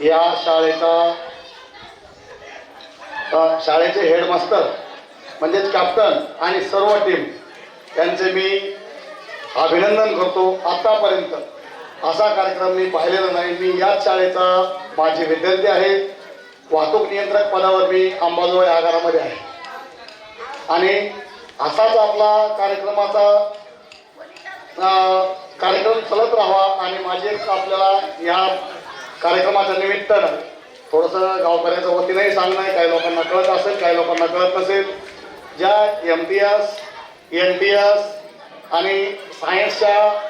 या शाळेचा शाळेचे हेडमास्तर म्हणजेच कॅप्टन आणि सर्व टीम यांचे मी अभिनंदन करतो आत्तापर्यंत असा कार्यक्रम मी पाहिलेला नाही. मी याच शाळेचा माझे विद्यार्थी आहे. वाहतूक नियंत्रक पदावर मी अंबाजोगाई आगारामध्ये आहे. आणि असाच आपला कार्यक्रमाचा कार्यक्रम चालत राहावा आणि माझे एक आपल्याला या कार्यक्रमाच्या निमित्तानं थोडंसं गावकऱ्यांच्या वतीनंही सांगणं आहे. काही लोकांना कळत असेल काही लोकांना कळत नसेल. ज्या M T S N T S आणि सायन्सच्या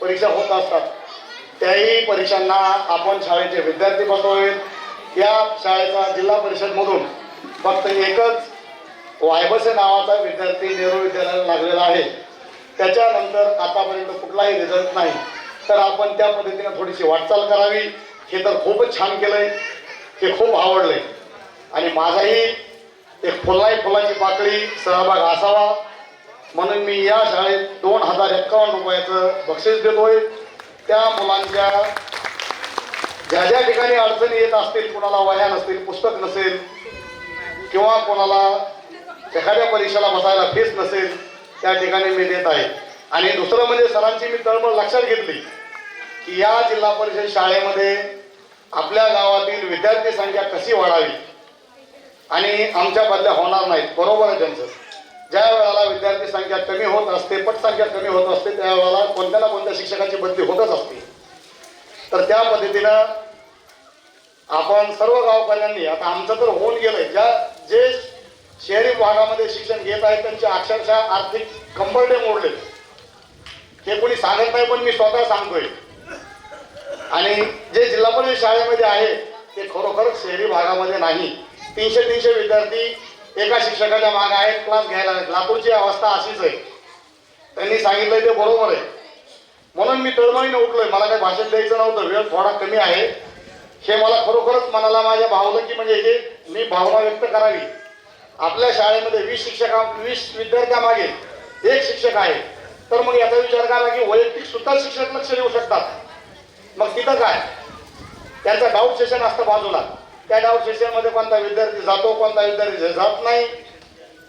परीक्षा होत असतात त्याही परीक्षांना आपण शाळेचे विद्यार्थी बसवावेत. या शाळेचा जिल्हा परिषदमधून फक्त एकच वायबसे नावाचा विद्यार्थी नेहरू विद्यालयाला लागलेला आहे. त्याच्यानंतर आतापर्यंत कुठलाही रिझल्ट नाही. तर आपण त्या पद्धतीनं थोडीशी वाटचाल करावी. हे तर खूपच छान केलंय. हे खूप आवडलंय. आणि माझाही एक फुलाई फुलाची पाकळी सहभाग असावा. म्हणून मी या शाळेत दोन हजार एक्कावन्न रुपयाचं बक्षीस देतोय. त्या मुलांच्या ज्या ज्या ठिकाणी अडचणी येत असतील कोणाला वह्या नसतील पुस्तक नसेल किंवा कोणाला एखाद्या परीक्षेला बसायला फीस नसेल त्या ठिकाणी मी देत आहे. आणि दुसरं म्हणजे सरांची मी तळमळ लक्षात घेतली की या जिल्हा परिषद शाळेमध्ये आपल्या गावातील विद्यार्थी संख्या कशी वाढावी? आणि आमच्या बदल्या होणार नाहीत. बरोबर आहे त्यांचं. ज्या वेळेला विद्यार्थी संख्या कमी होत असते पटसंख्या कमी होत असते त्यावेळेला कोणत्या ना कोणत्या शिक्षकाची बदली होतच असते. तर त्या पद्धतीनं आपण सर्व गावकऱ्यांनी आता आमचं तर होऊन गेलंय ज्या जे शहरी भागामध्ये शिक्षण घेत आहेत त्यांचे अक्षरशः आर्थिक कंबरडे मोडले हे कोणी सांगत नाही पण मी स्वतः सांगतोय. आणि जे जिल्हा परिषद शाळेमध्ये आहे ते खरोखरच शहरी भागामध्ये नाही. तीनशे तीनशे विद्यार्थी एका शिक्षकाच्या मागे आहेत क्लास घ्यायला आहेत. लातूरची अवस्था अशीच आहे. त्यांनी सांगितलंय ते बरोबर आहे. म्हणून मी तळमळीने उठलोय. मला काही भाषण द्यायचं नव्हतं. वेळ थोडा कमी आहे. हे मला खरोखरच मनाला माझ्या भावलं की म्हणजे हे मी भावना व्यक्त करावी. आपल्या शाळेमध्ये वीस शिक्षका वीस विद्यार्थ्यामागे एक शिक्षक आहे. तर मग याचा विचार करा की वैयक्तिक सुद्धा शिक्षक लक्ष देऊ शकतात. मग तिथं काय? त्यांचं डाऊट सेशन असतं बाजूला. त्या डाऊट सेशनमध्ये कोणता विद्यार्थी जातो कोणता विद्यार्थी जात नाही.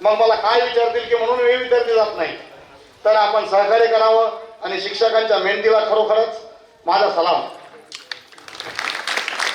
मग मला काय विचारतील की म्हणून मी विद्यार्थी जात नाही. तर आपण सहकार्य करावं आणि शिक्षकांच्या मेहनतीला खरोखरच माझा सलाम.